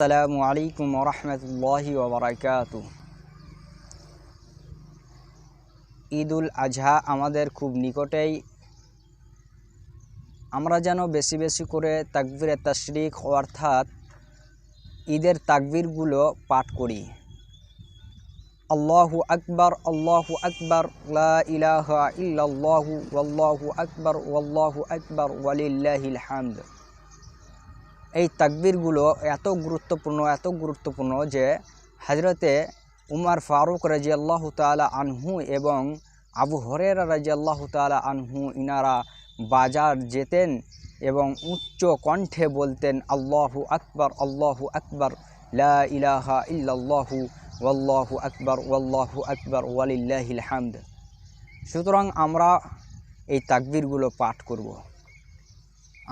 আসসালামু আলাইকুম রহমতুল্লাহি ওবরাকাত ঈদুল আজহা আমাদের খুব নিকটেই। আমরা যেন বেশি বেশি করে তাকবিরে তশরিক, অর্থাৎ ঈদের তাকবিরগুলো পাঠ করি। আল্লাহু আকবর আল্লাহু আকবর ইলাহা ইল্লাল্লাহু, ওয়াল্লাহু আকবার ওয়াল্লাহু আকবার, ওয়ালিল্লাহিল হামদ। এই তাকবিরগুলো এত গুরুত্বপূর্ণ এত গুরুত্বপূর্ণ যে হজরতে উমার ফারুক রাজি আল্লাহ তালা আনহু এবং আবু হরেরা রাজি আল্লাহ তালা আনহু ইনারা বাজার যেতেন এবং উচ্চ কণ্ঠে বলতেন, আল্লাহু আকবর আল্লাহু আকবর, লা ইলাহা ইল্লাল্লাহু, ওয়াল্লাহু আকবর ওয়াল্লাহু আকবর, ওয়ালিল্লাহিল হামদ। সুতরাং আমরা এই তাকবিরগুলো পাঠ করব।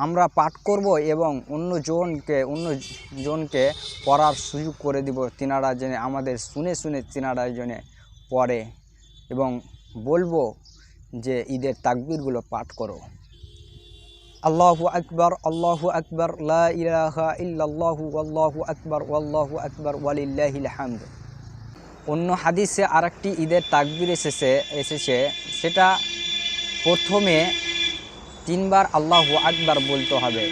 আমরা পাঠ করব এবং অন্য জনকে অন্য জনকে পড়ার সুযোগ করে দিব। তিনারা যেন আমাদের শুনে শুনে তিনারা যেন পড়ে এবং বলব যে ঈদের তাকবিরগুলো পাঠ করো। আল্লাহু আকবর আল্লাহু আকবর ইলাহা আল্লাহু আকবর ওয়াল্লাহু আকবর, ওয়ালিল্লাহিল অন্য হাদিসে আরেকটি ঈদের তাকবির এসেছে এসেছে, সেটা প্রথমে তিনবার আল্লাহ আকবার বলতে হবে।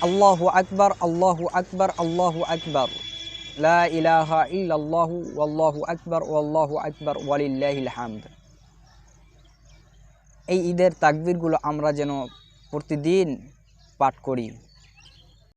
আল্লাহ আকবার আল্লাহ আকবার, আল্লাহু আকবার। লা ইলাহা আকবার, ওয়াল্লাহু আকবার, ওয়ালিল্লাহিল হামদ। এই ঈদের তাকবিরগুলো আমরা যেন প্রতিদিন পাঠ করি।